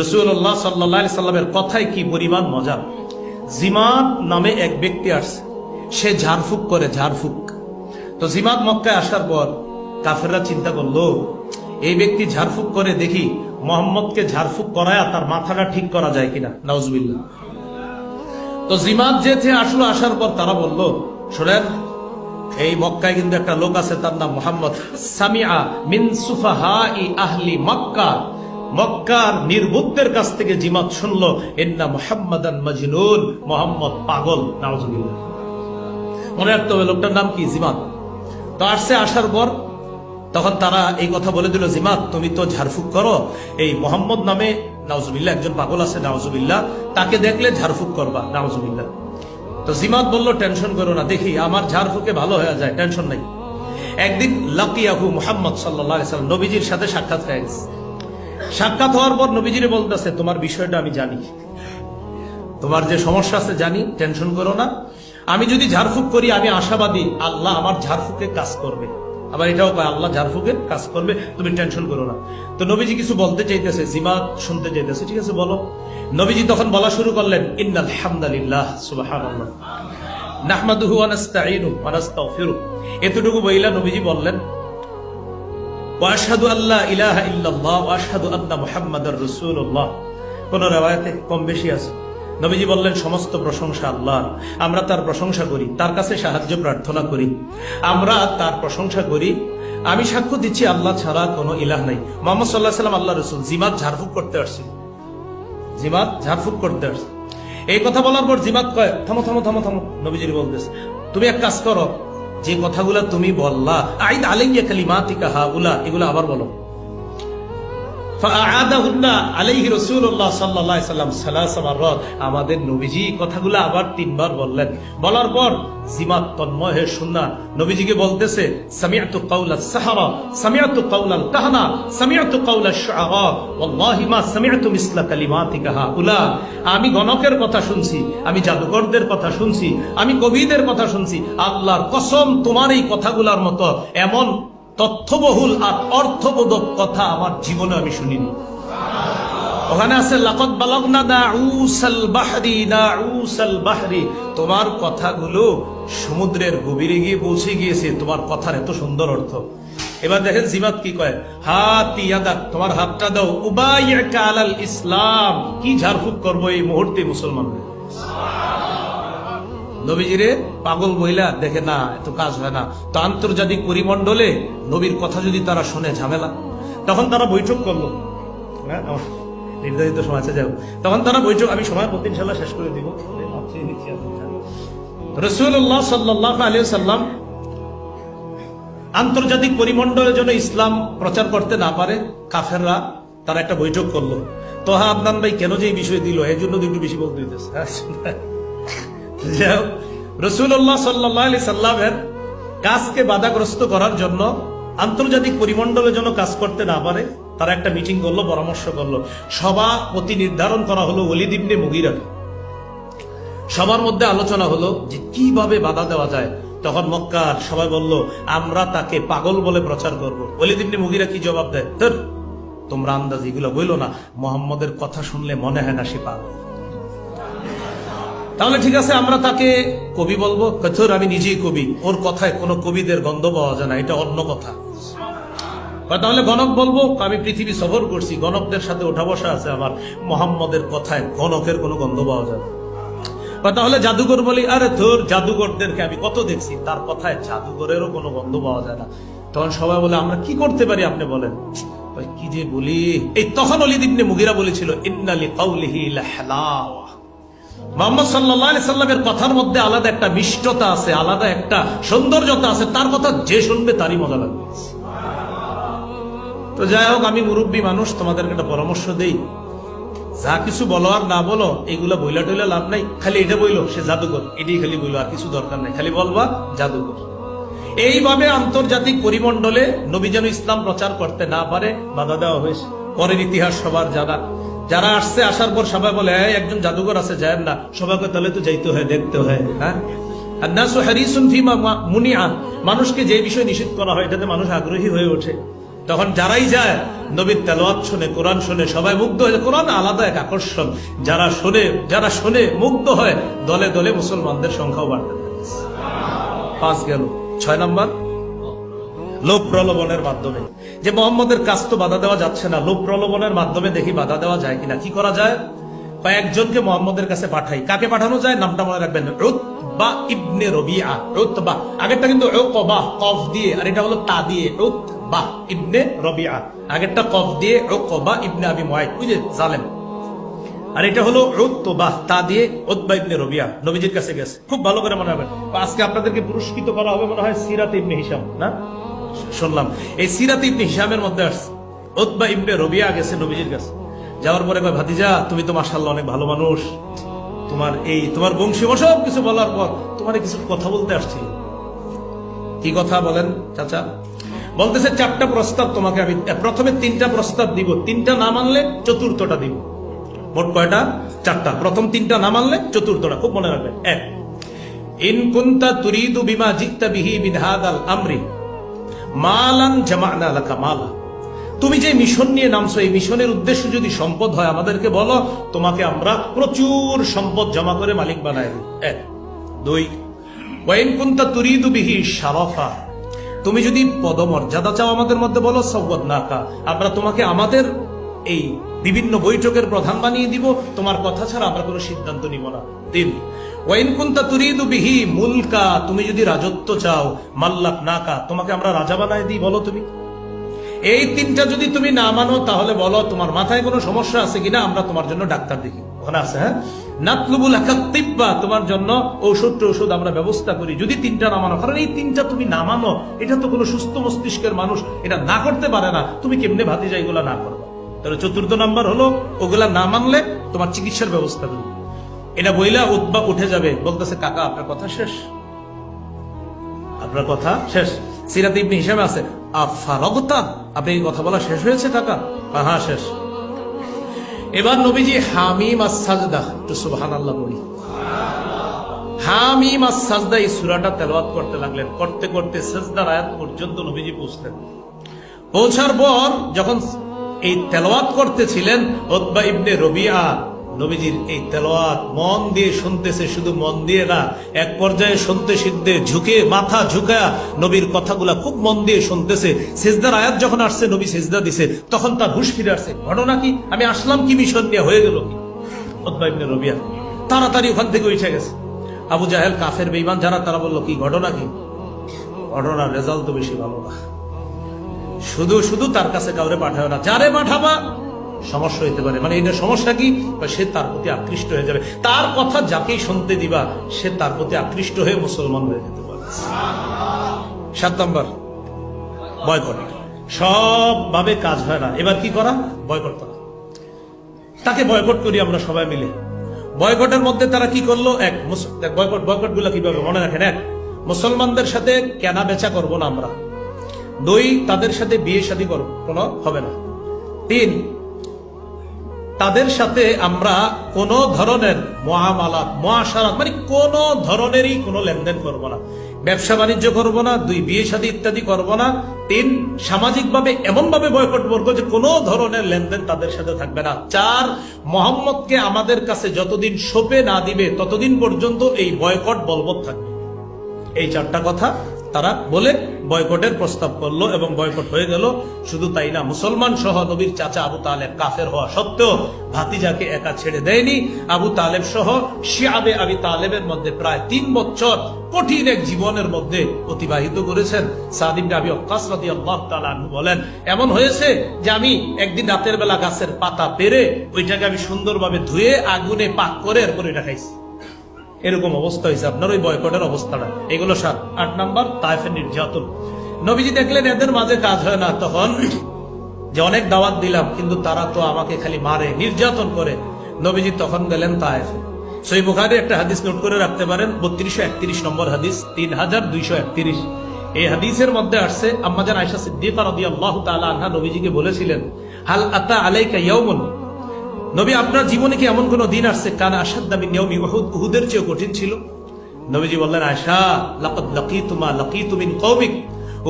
রসুল্লাহ সাল্লাহ সাল্লামের কথায় কি পরিমাণ মজা? জিমাত নামে এক ব্যক্তি আসছে। সে ঝাড়ফুক করে ঝাড়ফুক। তো জিমাত মক্কায় আসার পর কাফেররা চিন্তা করল, এই ব্যক্তি ঝাড়ফুক করে দেখি মোহাম্মদকে ঝাড়ফুক করায় তার মাথাটা ঠিক করা যায় কিনা। নাউজবিল্লা তো জিমাত যেতে আসলো, আসার পর তারা বলল, শোনেন, এই মক্কায় কিন্তু একটা লোক আছে, তার নাম মোহাম্মদ সামিয়া মিন ই আহলি মক্কা। মক্কার নির্বুদ্ধের কাছ থেকে জিমাত শুনলো এন্না মোহাম্মদান মজনুন। মোহাম্মদ পাগল, নাউজুবিল্লাহ। মনে রাখতে হবে, লোকটার নাম কি? জিমাত। তো আসছে, আসার পর তখন তারা এই কথা বলে দিল, জিমাত, তুমি তো ঝাড়ফুক করো। এই মোহাম্মদ নামে, নাউজুবিল্লাহ, একজন পাগল আছে, নাউজুবিল্লাহ, তাকে দেখলে ঝাড়ফুক করবা, নাউজুবিল্লাহ। তো জিমাত বলল, টেনশন করো না, দেখি আমার ঝাড়ফুকে ভালো হয়ে যায়, টেনশন নাই। একদিন লাকিয়াহু মোহাম্মদ সাল্লাহ নবীজির সাথে সাক্ষাৎ হয়ে গেছে। সাক্ষাৎ হওয়ার পর নবীজিরে বলতেছে, তোমার বিষয়টা আমি জানি। তোমার যে সমস্যা আছে জানি, টেনশন করো না। আমি যদি ঝাড়ফুক করি, আমি আশাবাদী আল্লাহ আমার ঝাড়ফুকে কাজ করবে। আবার এটাও কয়, আল্লাহ ঝাড়ফুকে কাজ করবে, তুমি টেনশন করো না। তো নবীজি কিছু বলতে চাইতেছে জিমাত শুনতে চাইতেছে, ঠিক আছে, বলো। নবীজি তখন বলা শুরু করলেন, ইন্নাল হামদালিল্লাহ, সুবহানাল্লাহ। নাহমাদুহু ওয়া এতটুকু বইলা নবীজি বললেন ওয়াশহাদু আল্লাহ ইলাহা ইল্লাল্লাহ ওয়াশহাদু আন্না মুহাম্মাদার রাসূলুল্লাহ। কোন রেওয়ায়াতে কম বেশি আছে? নবীজি বললেন, সমস্ত প্রশংসা আল্লাহ আমরা তার প্রশংসা করি, তার কাছে সাহায্য প্রার্থনা করি। আমরা তার প্রশংসা করি। আমি সাক্ষ্য দিচ্ছি, আল্লাহ ছাড়া কোনো ইলাহ নাই। মোহাম্মদ সাল্লাহ সাল্লাম আল্লাহ রসুল, জিমাত ঝাড়ফুক করতে আসছি। জিমাত ঝাড়ফুক করতে আসছে। এই কথা বলার পর জিমাত কয়, থামো থামো থামো থামো। নবীজির বলতেছে, তুমি এক কাজ করো যে কথাগুলা তুমি বললা আইদ আলাইয়া কালিমাতিকা হাউলা এগুলো আবার বলো। আমাদের নবীজি কথাগুলো আবার তিনবার বললেন। বলার পর জিমাত তন্ময় হয়ে শুননা। নবীজিকে বলতেছে আমি গণকের কথা শুনছি, আমি জাদুকরদের কথা শুনছি, আমি কবিদের কথা শুনছি। আল্লাহর কসম তোমার এই কথাগুলোর মতো এমন তথ্যবহুল আর অর্থবোধক কথা আমার জীবনে আমি শুনিনি। ওখানে আছে লাকত বালগনা দাউসাল বাহরি, দাউসাল তোমার কথাগুলো সমুদ্রের গভীরে গিয়ে পৌঁছে গিয়েছে, তোমার কথার এত সুন্দর অর্থ। এবার দেখেন জিমাত কি কয়, হাত ইয়াদা তোমার হাতটা দাও, উবাইয়াকা আলাল ইসলাম। কি ঝাড়ফুঁক করব এই মুহূর্তে মুসলমানদের। নবীজিরে পাগল মহিলা দেখে না এত কাজ হয় না। তো আন্তর্জাতিক পরিমণ্ডলে নবীর কথা যদি তারা শুনে ঝামেলা তখন তারা বৈঠক করল। হ্যাঁ, নির্ধারিত সময় আছে যাও। তখন তারা বৈঠক আমি সময় প্রতি ইনশাল্লাহ শেষ করে দিব। রসুল্লাহ সাল্লাহ আলী সাল্লাম আন্তর্জাতিক পরিমণ্ডলের জন্য ইসলাম প্রচার করতে না পারে কাফেররা তারা একটা বৈঠক করল। তো হ্যাঁ আদনান ভাই কেন যে এই বিষয় দিল? এর জন্য দুটো বেশি বলতে দিতেছে। রসুল্লাহ সাল্লি সাল্লামের কাজকে বাধাগ্রস্ত করার জন্য আন্তর্জাতিক পরিমণ্ডলের জন্য কাজ করতে না পারে, তারা একটা মিটিং করল, পরামর্শ করল। সভাপতি নির্ধারণ করা হলো অলিদ মুগিরা সবার মধ্যে আলোচনা হলো যে কীভাবে বাধা দেওয়া যায়। তখন মক্কার সবাই বলল, আমরা তাকে পাগল বলে প্রচার করব। অলিদ মুগিরা কি জবাব দেয়? তোমরা আন্দাজ এগুলো বইলো না। মোহাম্মদের কথা শুনলে মনে হয় না সে পাগল। তাহলে ঠিক আছে, আমরা তাকে কবি বলব। কথর, আমি নিজেই কবি। ওর কথায় কোনো কবিদের গন্ধ পাওয়া যায় না, এটা অন্য কথা। তাহলে গণক বলব আমি পৃথিবী সফর করছি, গণকদের সাথে ওঠা বসা আছে আমার। মোহাম্মদের কথায় গণকের কোনো গন্ধ পাওয়া যায় না। তাহলে জাদুঘর বলি, আরে তোর জাদুঘরদেরকে আমি কত দেখছি? তার কথায় জাদুঘরেরও কোনো গন্ধ পাওয়া যায় না। তখন সবাই বলে, আমরা কি করতে পারি? আপনি বলেন কি যে বলি? এই তখন অলি দিবনে মুগিরা বলেছিল, ইন্নালি কাউলিহি লাহলাওয়া। মোহাম্মদ সাল্লাহ সাল্লামের কথার মধ্যে আলাদা একটা মিষ্টতা আছে, আলাদা একটা সৌন্দর্যতা আছে, তার কথা যে শুনবে তারই মজা লাগবে। তো যাই হোক, আমি মুরব্বী মানুষ, তোমাদেরকে একটা পরামর্শ দেই। যা কিছু বলো আর না বলো, এগুলা বইলা টইলা লাভ নাই। খালি এটা বইলো, সে জাদুকর। এটাই খালি বইলো, আর কিছু দরকার নাই। খালি বলবা, জাদুকর। এইভাবে আন্তর্জাতিক পরিমণ্ডলে নবী ইসলাম প্রচার করতে না পারে, বাধা দেওয়া হয়েছে। পরের ইতিহাস সবার জানা। যারা আসছে আসার পর সবাই বলে "এই, একজন জাদুঘর আছে যায় না। সবাইকে তাহলে তো যাইতে হয় দেখতে হয়। হ্যাঁ? আর মুনিয়া মানুষকে যে বিষয় নিষেধ করা হয় এটাতে মানুষ আগ্রহী হয়ে ওঠে। তখন যারাই যায় নবীর তেলাওয়াত শুনে কোরআন শুনে সবাই মুগ্ধ হয়ে। কোরআন আলাদা এক আকর্ষণ। যারা শুনে যারা শুনে মুগ্ধ হয় দলে দলে মুসলমানদের সংখ্যাও বাড়তে থাকে। পাঁচ গেল। ছয় নম্বর? লোভ প্রলোভনের মাধ্যমে। যে মোহাম্মদের কাজ তো বাধা দেওয়া যাচ্ছে না, লোভ প্রলোভনের মাধ্যমে দেখি বাধা দেওয়া যায় কিনা। কি করা যায়? কয়েকজনকে মোহাম্মদের কাছে পাঠাই। কাকে পাঠানো যায়? নামটা মনে রাখবেন। বা ইবনে রবিআ। উতবা আগেরটা কিন্তু উকবা, কফ দিয়ে। আর এটা হলো তা দিয়ে। Utba ibn Rabia. আগেরটা কফ দিয়ে উকবা ইবনে আবি ওই যে জালেম। আর এটা হলো উতবা তা দিয়ে উতবা ইবনে রবিআ। নবীজির কাছে গেছে। খুব ভালো করে মনে রাখবেন। আজকে আপনাদেরকে পুরস্কৃত করা হবে মনে হয় সিরাত ইবনে হিসাম না? শুনলাম। এই সিরাত ইবনে হিসামের মধ্যে আসছে। উতবা ইবনে রবিয়া গেছে নবীজির কাছে। যাওয়ার পরে কয়, ভাতিজা, তুমি তো মাশাআল্লাহ অনেক ভালো মানুষ। তোমার এই, তোমার বংশী সব কিছু বলার পর তোমার কিছু কথা বলতে আসছিল কি কথা বলেন, চাচা? বলতেছে, চারটা প্রস্তাব তোমাকে আমি, প্রথমে তিনটা প্রস্তাব দিব। তিনটা না মানলে চতুর্থটা দিব। মোট কয়টা? চারটা। প্রথম তিনটা না মানলে চতুর্থটা। খুব মনে রাখবেন। এক, ইন কুন্তা তুরিদু বিমা জিত্তা বিহি মিন হাদাল আমরি। মালান জামানা লাকা মালা। তুমি যে মিশন নিয়ে নামছো, এই মিশনের উদ্দেশ্য যদি সম্পদ হয় আমাদেরকে বলো, তোমাকে আমরা প্রচুর সম্পদ জমা করে মালিক বানাই এক। দুই, ওয়াইন কুন্তা শারফা। তুমি যদি পদমর্যাদা চাও আমাদের মধ্যে বলো সৌগত নাকা আমরা তোমাকে আমাদের এই বিভিন্ন বৈঠকের প্রধান বানিয়ে দিব, তোমার কথা ছাড়া আমরা কোনো সিদ্ধান্ত নিব না। তিন ওয়াইন কুন্তা তুরিদু বিহি মুলকা, তুমি যদি রাজত্ব চাও, মাল্লাক নাকা, তোমাকে আমরা রাজা বানাই দিই, বলো তুমি। এই তিনটা যদি তুমি না মানো, তাহলে বলো, তোমার মাথায় কোনো সমস্যা আছে কিনা, আমরা তোমার জন্য ডাক্তার দেখি। ওখানে আছে হ্যাঁ? নাতলুবুল তিব্বা, তোমার জন্য ঔষধ টৌষধ আমরা ব্যবস্থা করি। যদি তিনটা না মানো, কারণ এই তিনটা তুমি না মানো, এটা তো কোনো সুস্থ মস্তিষ্কের মানুষ, এটা না করতে পারে না। তুমি কেমনে ভাতি যাই এগুলা না করবে? তাহলে চতুর্থ নাম্বার হলো, ওগুলা না মানলে তোমার চিকিৎসার ব্যবস্থা করবে। এটা বইলা উদ্বা উঠে যাবে। বলতেছে, কাকা, আপনার কথা শেষ। আপনার কথা শেষ। সিরাত ইবনে হিসাবে আছে আফারগতা আপনি কথা বলা শেষ হয়েছে, কাকা? হ্যাঁ শেষ। এবার নবীজি, হামিম আর সাজদা একটু সুবহান আল্লাহ বলি। হামিম আর সাজদা এই সুরাটা তেলাওয়াত করতে লাগলেন। করতে করতে সাজদার আয়াত পর্যন্ত নবীজি পৌঁছলেন। পৌঁছার পর যখন এই তেলাওয়াত করতেছিলেন ওতবা ইবনে রবিআ নবীজির এই তেলাওয়াত মন দিয়ে শুনতেছে, শুধু মন দিয়ে না, এক পর্যায়ে শুনতে সিদ্ধে ঝুঁকে, মাথা ঝুঁকা নবীর কথাগুলা খুব মন দিয়ে শুনতেছে। সেজদার আয়াত যখন আসছে, নবী সেজদা দিছে, তখন তার হুশ ফিরে আসছে। ঘটনা কি? আমি আসলাম কি মিশন নিয়ে, হয়ে গেল কি? রবিআ তাড়াতাড়ি ওখান থেকে উঠে গেছে। আবু জাহেল কাফের বেইমান যারা, তারা বলল, কি ঘটনা কি? ঘটনার রেজাল্ট তো বেশি ভালো না। শুধু শুধু তার কাছে কাউরে পাঠাবে না। যারে পাঠাবা সমস্যা হইতে পারে। মানে এটা সমস্যা কি? সে তার প্রতি আকৃষ্ট হয়ে যাবে। তার কথা যাকেই শুনতে দিবা, সে তার প্রতি আকৃষ্ট হয়ে মুসলমান হয়ে যেতে পারে। সাত নম্বর, বয়কট। সব ভাবে কাজ হয় না। এবার কি করা? বয়কট করা। তাকে বয়কট করি আমরা সবাই মিলে। বয়কটের মধ্যে তারা কি করল? এক বয়কট বয়কটগুলা কীভাবে? মনে রাখেন, এক, মুসলমানদের সাথে কেনা বেচা করব না আমরা। দুই, তাদের সাথে বিয়ে শাদী করব কোনো হবে না। তিন তাদের সাথে আমরা কোন ধরনের মহামালাত, মহাসারাত মানে কোন ধরনেরই কোনো লেনদেন করব না। ব্যবসা বাণিজ্য করব না, দুই বিয়ে শাদী ইত্যাদি করব না, তিন সামাজিকভাবে এমন ভাবে বয়কট করব যে কোনো ধরনের লেনদেন তাদের সাথে থাকবে না। চার, মোহাম্মদকে আমাদের কাছে যতদিন সোপে না দিবে, ততদিন পর্যন্ত এই বয়কট বলবৎ থাকবে। এই চারটা কথা তারা বলে, বয়কটের প্রস্তাব করল এবং বয়কট হয়ে গেল। শুধু তাই না, মুসলমান সহ নবীর চাচা আবু তালেব কাফের হওয়া সত্ত্বেও ভাতিজাকে একা ছেড়ে দেয়নি। আবু তালেব সহ শিয়াবে আবি তালেবের মধ্যে প্রায় তিন বছর কঠিন এক জীবনের মধ্যে অতিবাহিত করেছেন। সাদিম আবি অক্কাস বলেন, এমন হয়েছে যে আমি একদিন রাতের বেলা গাছের পাতা পেরে ওইটাকে আমি সুন্দরভাবে ধুয়ে আগুনে পাক করে এরপর এটা খাইছি। এরকম অবস্থা হয়েছে। আপনার ওই বয়কটের অবস্থাটা। এগুলো সাত, আট নাম্বার তাইফের নির্যাতন। নবীজি দেখলেন এদের মাঝে কাজ হয় না। তখন যে অনেক দাওয়াত দিলাম, কিন্তু তারা তো আমাকে খালি মারে, নির্যাতন করে। নবীজি তখন গেলেন তাইফে সই বুখারি একটা হাদিস নোট করে রাখতে পারেন। বত্রিশশো একত্রিশ নম্বর হাদিস, তিন হাজার দুইশো একত্রিশ। এই হাদিসের মধ্যে আসছে আম্মাজান আয়সা সিদ্দিকা রাদিয়াল্লাহু তাআলা আনহা নবীজিকে বলেছিলেন, হাল আতা আলাইকা ইয়াউমুন? নবী, আপনার জীবনে কি এমন কোন দিন আসছে? কান আসাদ দামি নিয়মি উহুদের চেয়েও কঠিন ছিল। নবীজি বললেন আশা আয়সা লকি লাকিতুমা লকি তুমিন কৌমিক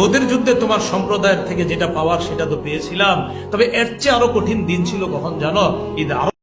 ওদের যুদ্ধে তোমার সম্প্রদায়ের থেকে যেটা পাওয়ার সেটা তো পেয়েছিলাম। তবে এর চেয়ে আরও কঠিন দিন ছিল কখন জানো? ঈদ